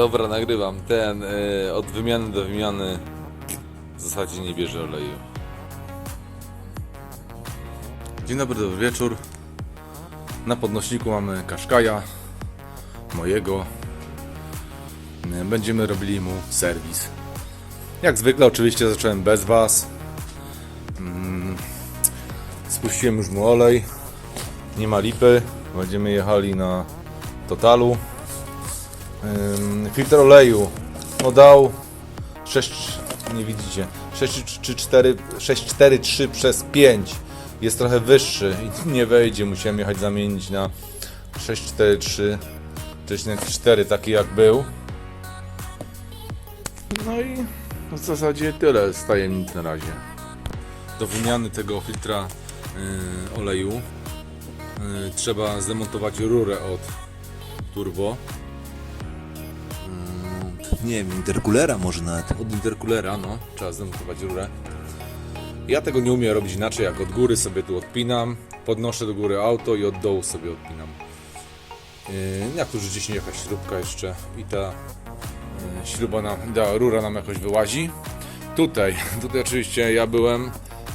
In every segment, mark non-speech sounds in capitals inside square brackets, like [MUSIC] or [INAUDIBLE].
Dobra, nagrywam. Ten y, od wymiany do wymiany w zasadzie nie bierze oleju. Dzień dobry, dobry wieczór. Na podnośniku mamy Kaszkaja, mojego. Y, Będziemy robili mu serwis. Jak zwykle, oczywiście zacząłem bez Was. Mm, Spuściłem już mu olej. Nie ma lipy. Będziemy jechali na totalu. Filtr oleju. No dał 6, nie widzicie, 6 czy 4, 643 przez 5 jest trochę wyższy i [LAUGHS] nie wejdzie, musiałem jechać zamienić na 643 4 taki jak był. No i w zasadzie tyle z tajemnic na razie. Do wymiany tego filtra y, oleju y, trzeba zdemontować rurę od turbo nie wiem, interkulera może nawet. Od interkulera, no, trzeba zdemontować rurę. Ja tego nie umiem robić inaczej, jak od góry sobie tu odpinam, podnoszę do góry auto i od dołu sobie odpinam. Yy, jak tu gdzieś nie jakaś śrubka jeszcze i ta yy, śruba nam, ta rura nam jakoś wyłazi. Tutaj, [LAUGHS] tutaj oczywiście ja byłem,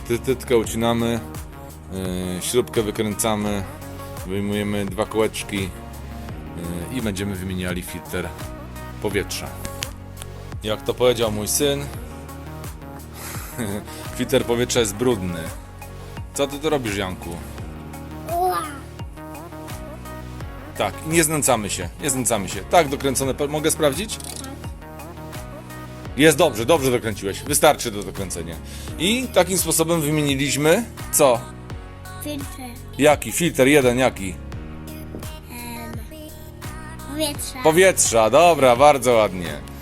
ty, tytkę ucinamy, yy, śrubkę wykręcamy, wyjmujemy dwa kołeczki yy, i będziemy wymieniali filtr powietrza. Jak to powiedział mój syn, [LAUGHS] filtr powietrza jest brudny. Co ty tu robisz, Janku? Tak, nie znęcamy się, nie znęcamy się. Tak, dokręcone, mogę sprawdzić? Jest dobrze, dobrze dokręciłeś. Wystarczy do dokręcenia. I takim sposobem wymieniliśmy co? Filtr Jaki? Filtr jeden, jaki? powietrza. Powietrza, dobra, bardzo ładnie.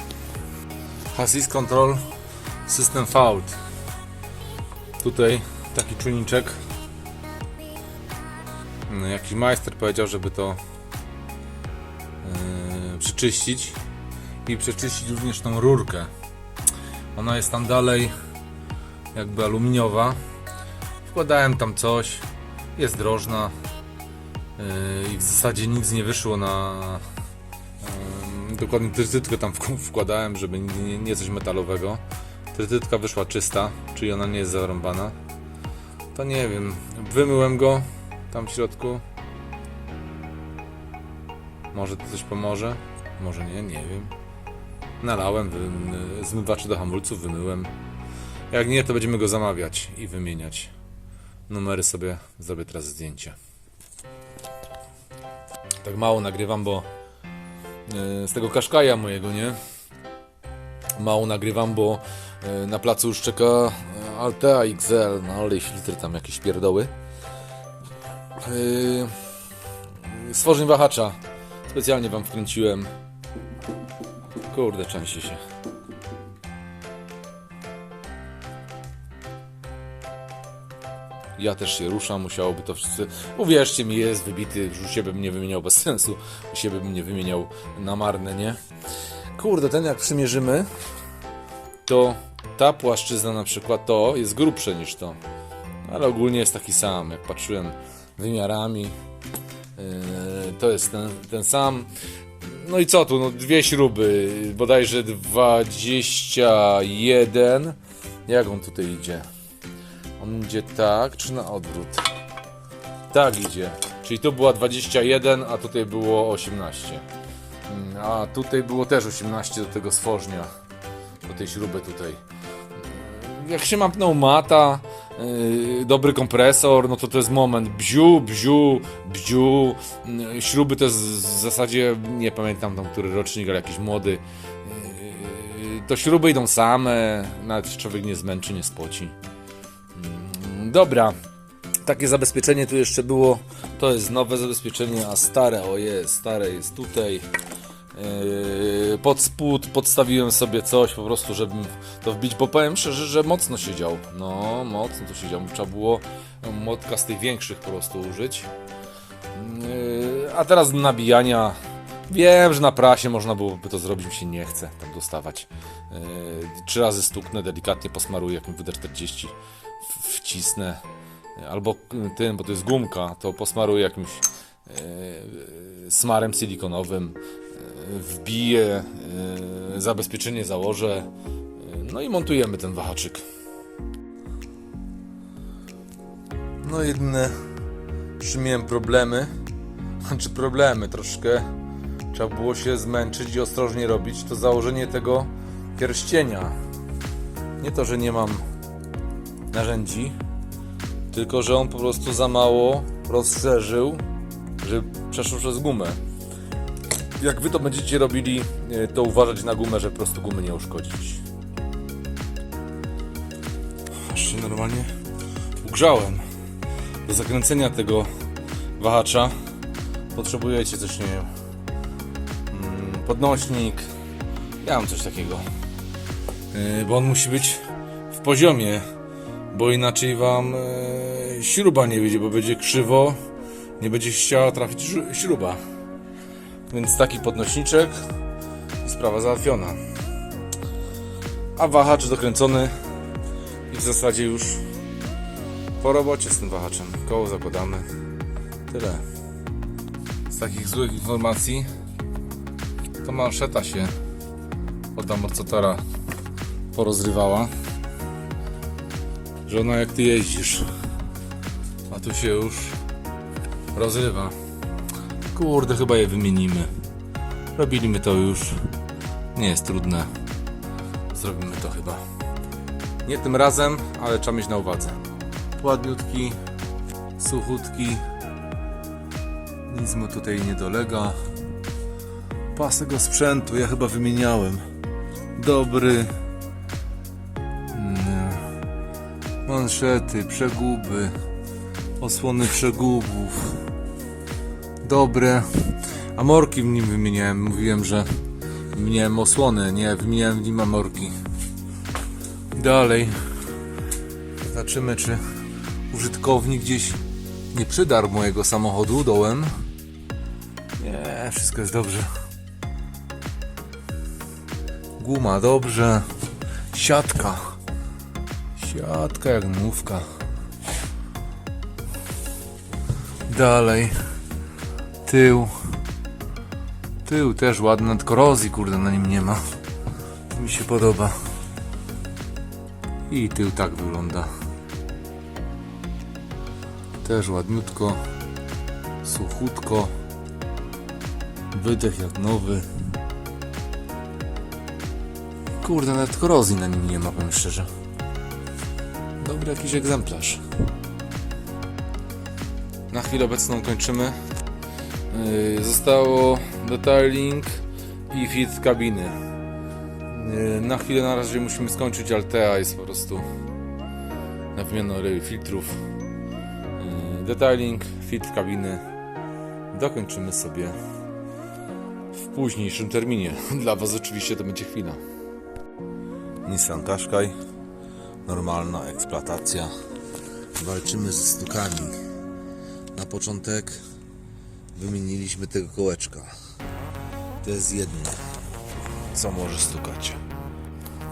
Hassis Control System Fault. Tutaj taki czujniczek. No, Jakiś majster powiedział, żeby to yy, przeczyścić i przeczyścić również tą rurkę. Ona jest tam dalej jakby aluminiowa. Wkładałem tam coś, jest drożna yy, i w zasadzie nic nie wyszło na, Dokładnie trytytkę tam wk- wkładałem, żeby nie, nie coś metalowego. Trytytka wyszła czysta, czyli ona nie jest zarąbana. To nie wiem, wymyłem go tam w środku. Może to coś pomoże? Może nie, nie wiem. Nalałem wy, zmywaczy do hamulców, wymyłem. Jak nie, to będziemy go zamawiać i wymieniać. Numery sobie zrobię teraz zdjęcie. Tak mało nagrywam, bo z tego kaszkaja mojego, nie? Mało nagrywam, bo e, na placu już czeka e, Altea XL, no ale filtry tam jakieś pierdoły. Stworzeń wahacza. Specjalnie wam wkręciłem. Kurde, części się. Ja też się ruszam, musiałoby to wszyscy. Uwierzcie mi, jest wybity, już siebie bym nie wymieniał bez sensu. U bym nie wymieniał na marne, nie? Kurde, ten jak przymierzymy, to ta płaszczyzna na przykład to jest grubsze niż to. Ale ogólnie jest taki sam. Jak patrzyłem wymiarami, yy, to jest ten, ten sam. No i co tu? No dwie śruby, bodajże 21. Jak on tutaj idzie? On idzie tak, czy na odwrót? Tak idzie. Czyli tu była 21, a tutaj było 18. Mm, A tutaj było też 18 do tego stworznia. Do tej śruby tutaj. Mm, Jak się ma pneumata, yy, dobry kompresor, no to to jest moment. Bziu, bziu, bziu. Yy, Śruby to jest w zasadzie, nie pamiętam tam który rocznik, ale jakiś młody. Yy, To śruby idą same, nawet człowiek nie zmęczy, nie spoci. Dobra. Takie zabezpieczenie tu jeszcze było. To jest nowe zabezpieczenie, a stare, o jest, stare jest tutaj. Yy, Pod spód podstawiłem sobie coś po prostu, żeby to wbić, bo powiem szczerze, że mocno siedział. No, mocno to siedział. Trzeba było młotka z tych większych po prostu użyć. Yy, A teraz do nabijania. Wiem, że na prasie można byłoby to zrobić, mi się nie chce tam dostawać. Yy, Trzy razy stuknę, delikatnie posmaruję jakimś WD-40, w- wcisnę. Albo tym, bo to jest gumka, to posmaruję jakimś yy, smarem silikonowym. wbiję, yy, zabezpieczenie założę, yy, no i montujemy ten wahaczyk. No jedyne, z czym miałem problemy, czy problemy troszkę, trzeba było się zmęczyć i ostrożnie robić, to założenie tego pierścienia. Nie to, że nie mam narzędzi, tylko że on po prostu za mało rozszerzył, że przeszł przez gumę. Jak wy to będziecie robili, e, to uważać na gumę, że po prostu gumy nie uszkodzić. Aż się normalnie ugrzałem. Do zakręcenia tego wahacza potrzebujecie coś, nie wiem, mm, podnośnik. Ja mam coś takiego. Yy, Bo on musi być w poziomie, bo inaczej wam e, śruba nie wyjdzie, bo będzie krzywo, nie będzie chciała trafić śruba. Więc taki podnośniczek i sprawa załatwiona. A wahacz dokręcony i w zasadzie już po robocie z tym wahaczem. Koło zakładamy. Tyle. Z takich złych informacji to manszeta się od amortyzatora porozrywała. Że ona jak ty jeździsz, a tu się już rozrywa. Kurde, chyba je wymienimy. Robiliśmy to już. Nie jest trudne. Zrobimy to chyba. Nie tym razem, ale trzeba mieć na uwadze. Ładniutki, suchutki. Nic mu tutaj nie dolega. Pasy go sprzętu ja chyba wymieniałem. Dobry. Manszety, przeguby, osłony przegubów. Dobre. Amorki w nim wymieniałem. Mówiłem, że wymieniałem osłony, nie wymieniałem w nim amorki. Dalej. Zobaczymy, czy użytkownik gdzieś nie przydarł mojego samochodu dołem. Nie, wszystko jest dobrze. Guma dobrze. Siatka. Siatka jak mówka. Dalej. Tył. Tył też ładny, nawet korozji kurde na nim nie ma. To mi się podoba. I tył tak wygląda. Też ładniutko. Suchutko. Wydech jak nowy. Kurde, nawet korozji na nim nie ma, powiem szczerze. Dobry jakiś egzemplarz. Na chwilę obecną kończymy. Yy, Zostało detailing i fit kabiny. Yy, Na chwilę na razie musimy skończyć Altea jest po prostu na wymianę filtrów. Yy, Detailing, fit kabiny. Dokończymy sobie w późniejszym terminie. [LAUGHS] Dla Was oczywiście to będzie chwila. Nissan Qashqai. Normalna eksploatacja. Walczymy ze stukami. Na początek wymieniliśmy tego kołeczka. To jest jedno, co może stukać.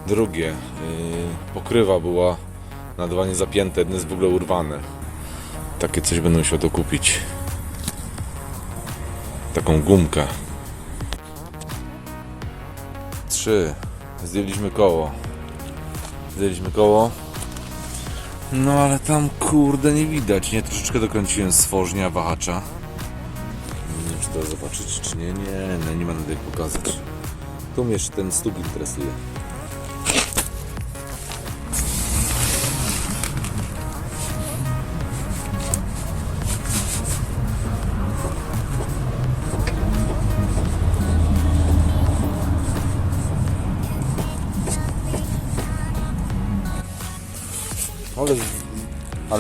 Drugie, yy, pokrywa była na dwa nie zapięte, jedne jest w ogóle urwane. Takie coś będę musiał dokupić. Taką gumkę. Trzy. Zdjęliśmy koło. Zdjęliśmy koło. No ale tam kurde nie widać, nie? Troszeczkę dokręciłem stworznia wahacza. Nie wiem czy to zobaczyć czy nie, nie, no nie będę jak pokazać. Tu mnie jeszcze ten stuk interesuje.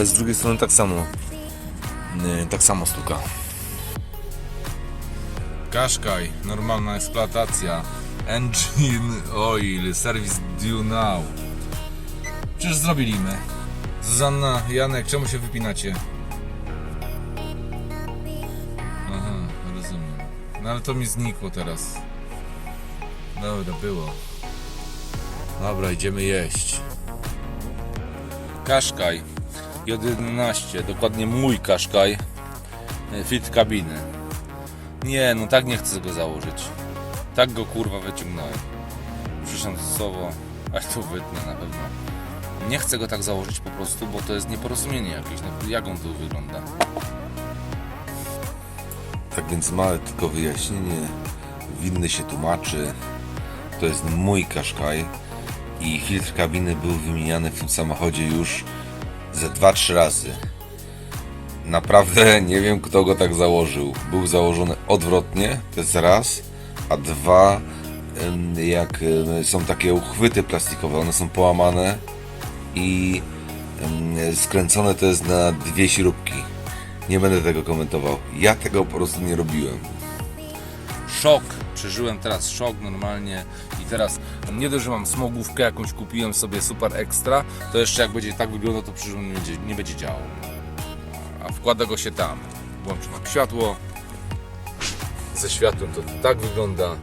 Ale z drugiej strony tak samo. Tak samo stuka. Kaszkaj, normalna eksploatacja. Engine oil, service due now. Przecież zrobiliśmy. Zuzanna, Janek, czemu się wypinacie? Aha, rozumiem. No ale to mi znikło teraz. Dobra, było. Dobra, idziemy jeść. Kaszkaj J11, dokładnie mój Kaszkaj e, fit kabiny. Nie, no tak nie chcę go założyć. Tak go kurwa wyciągnąłem. Przyszedłem stosowo, ale to wytnę na pewno. Nie chcę go tak założyć po prostu, bo to jest nieporozumienie jakieś. No, jak on tu wygląda? Tak więc małe tylko wyjaśnienie. Winny się tłumaczy. To jest mój Qashqai i filtr kabiny był wymieniany w tym samochodzie już ze 2-3 razy. Naprawdę nie wiem kto go tak założył. Był założony odwrotnie, to jest raz, a dwa jak są takie uchwyty plastikowe, one są połamane i skręcone to jest na dwie śrubki. Nie będę tego komentował. Ja tego po prostu nie robiłem. Szok! Przeżyłem teraz szok normalnie i teraz nie dość, że mam smogówkę jakąś kupiłem sobie super ekstra, to jeszcze jak będzie tak wyglądał, to on nie będzie, nie będzie działał. A wkłada go się tam. Włączę mam światło. Ze światłem to tak wygląda.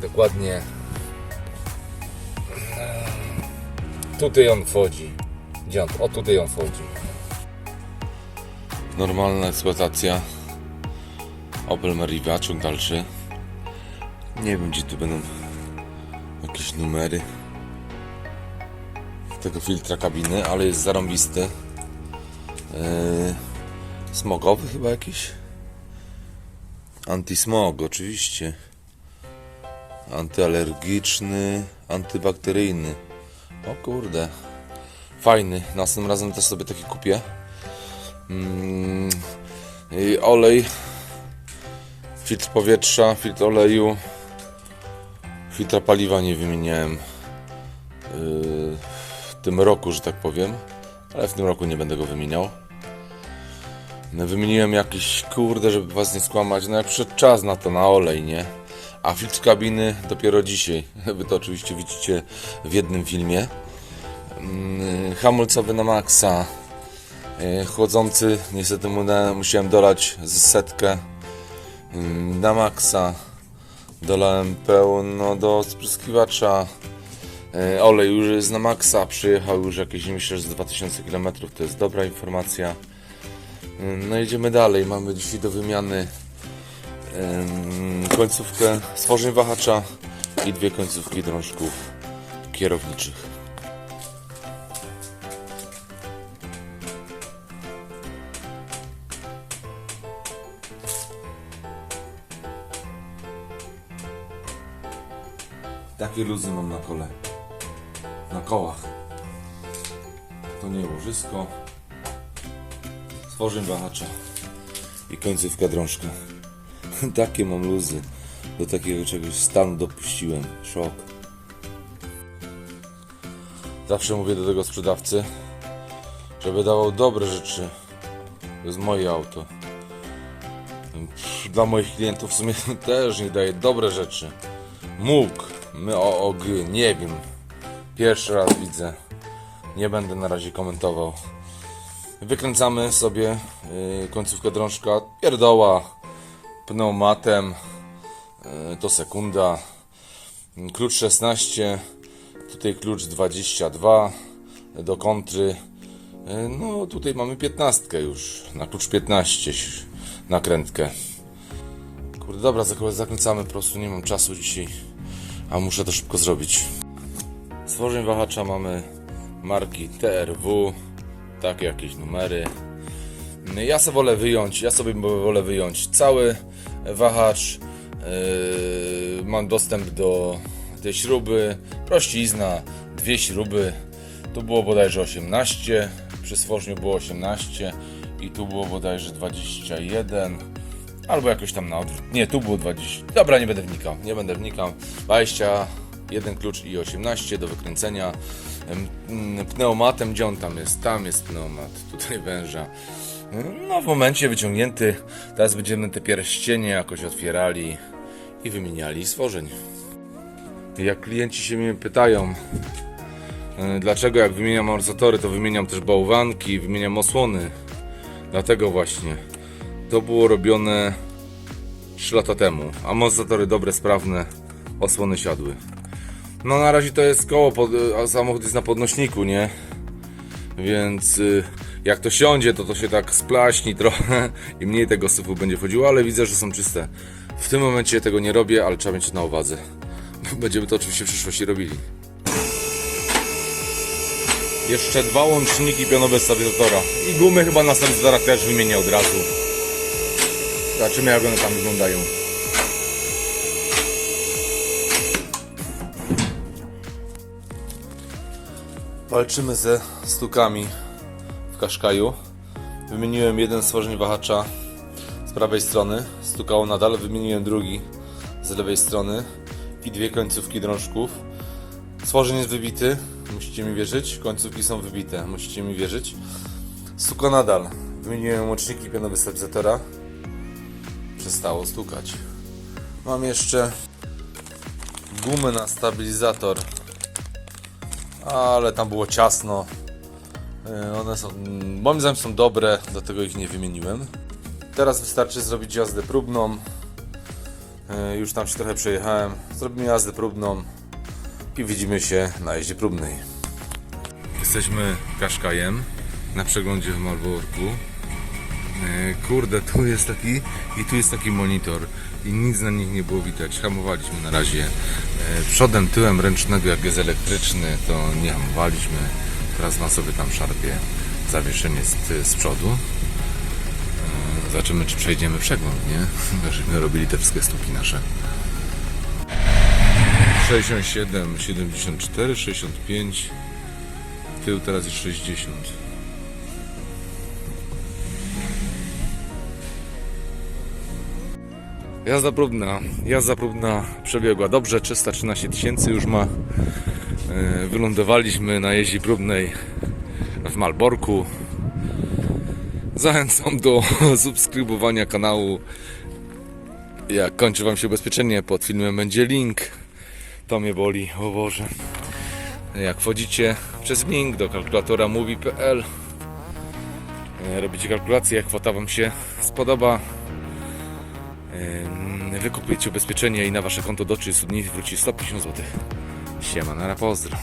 Dokładnie. Tutaj on wchodzi. Gdzie? O tutaj on wchodzi. Normalna eksploatacja. Opel Meriva, ciąg dalszy. Nie wiem, gdzie tu będą jakieś numery tego filtra kabiny, ale jest zarąbisty. Yy, smogowy chyba jakiś? Antismog, oczywiście. Antyalergiczny, antybakteryjny. O kurde. Fajny. Następnym razem też sobie taki kupię. I olej filtr powietrza, filtr oleju, filtra paliwa nie wymieniałem yy, w tym roku, że tak powiem, ale w tym roku nie będę go wymieniał. No, Wymieniłem jakiś, kurde, żeby was nie skłamać, no przyszedł czas na to, na olej, nie? A filtr kabiny dopiero dzisiaj. [LAUGHS] Wy to oczywiście widzicie w jednym filmie. Mm, Hamulcowy na maksa. Yy, Chłodzący, niestety musiałem dolać z setkę Mm, na maksa. Dolałem pełno do spryskiwacza. E, Olej już jest na maksa, przyjechał już jakieś myślę, że z 2000 km, to jest dobra informacja. Mm, No idziemy dalej, mamy dzisiaj do wymiany końcówkę stworzeń wahacza i dwie końcówki drążków kierowniczych. Takie luzy mam na kole. Na kołach. To nie łożysko. Stworzeń wahacza. I końcówka drążka. [LAUGHS] Takie mam luzy. Do takiego czegoś stanu dopuściłem. Szok. Zawsze mówię do tego sprzedawcy, żeby dawał dobre rzeczy. To jest moje auto. Dla moich klientów w sumie [LAUGHS] też nie daje dobre rzeczy. Mógł. My o OG, nie wiem. Pierwszy raz widzę. Nie będę na razie komentował. Wykręcamy sobie yy, końcówkę drążka. Pierdoła. Pneumatem. Yy, to sekunda. Klucz 16. Tutaj klucz 22. Do kontry. Yy, no tutaj mamy 15 już. Na klucz 15 nakrętkę. Kurde, dobra, zak- zakręcamy po prostu, nie mam czasu dzisiaj, a muszę to szybko zrobić. Stworzeń wahacza mamy marki TRW, takie jakieś numery. Ja sobie wolę wyjąć, ja sobie wolę wyjąć cały wahacz. Yy, mam dostęp do tej śruby, prościzna, dwie śruby. Tu było bodajże 18, przy stworzniu było 18 i tu było bodajże 21. Albo jakoś tam na odwrót. Nie, tu było 20. Dobra, nie będę wnikał. Nie będę wnikał. 20, jeden klucz i 18 do wykręcenia. Mm, Pneumatem, gdzie on tam jest? Tam jest pneumat, tutaj węża. No, w momencie wyciągnięty. Teraz będziemy te pierścienie jakoś otwierali i wymieniali stworzeń. Jak klienci się mnie pytają, e, dlaczego jak wymieniam amortyzatory, to wymieniam też bałwanki, wymieniam osłony. Dlatego właśnie. To było robione 3 lata temu. Amortyzatory dobre, sprawne, osłony siadły. No na razie to jest koło, pod, a samochód jest na podnośniku, nie? Więc y, Jak to siądzie, to to się tak splaśni [LAUGHS] trochę i mniej tego syfu będzie wchodziło, ale widzę, że są czyste. W tym momencie tego nie robię, ale trzeba mieć na uwadze. [LAUGHS] Będziemy to oczywiście w przyszłości robili. Jeszcze dwa łączniki pionowe stabilizatora. I gumy chyba na stabilizatorach też wymienię od razu. Zobaczymy jak one tam wyglądają. Walczymy ze stukami w Kaszkaju. Wymieniłem jeden stworzeń wahacza z prawej strony, stukało nadal, wymieniłem drugi z lewej strony i dwie końcówki drążków. Stworzeń jest wybity, musicie mi wierzyć, końcówki są wybite, musicie mi wierzyć. Stuka nadal, wymieniłem łączniki pionowe stabilizatora, przestało stukać. Mam jeszcze gumę na stabilizator ale tam było ciasno. Yy, One są, moim zdaniem są dobre, dlatego ich nie wymieniłem. Teraz wystarczy zrobić jazdę próbną. Yy, Już tam się trochę przejechałem. Zrobimy jazdę próbną i widzimy się na jeździe próbnej. Jesteśmy Kaszkajem na przeglądzie w Malborku. E, Kurde, tu jest taki i tu jest taki monitor i nic na nich nie było widać. Hamowaliśmy na razie e, przodem, tyłem ręcznego, jak jest elektryczny, to nie hamowaliśmy. Teraz ma sobie tam szarpie zawieszenie z, z przodu. E, Zobaczymy, czy przejdziemy przegląd, nie? [LAUGHS] Żebyśmy robili te wszystkie sztuki nasze. 67, 74, 65. Tył teraz jest 60. Jazda próbna, jazda próbna przebiegła dobrze, 313 tysięcy już ma. E, Wylądowaliśmy na jeździe próbnej w Malborku. Zachęcam do [LAUGHS] subskrybowania kanału. Jak kończy Wam się ubezpieczenie, pod filmem będzie link. To mnie boli, o Boże. Jak wchodzicie przez link do kalkulatora mówi.pl e, Robicie kalkulację, kwota Wam się spodoba Wykupujecie ubezpieczenie i na wasze konto do 30 dni wróci 150 zł. Siema, nara, pozdro.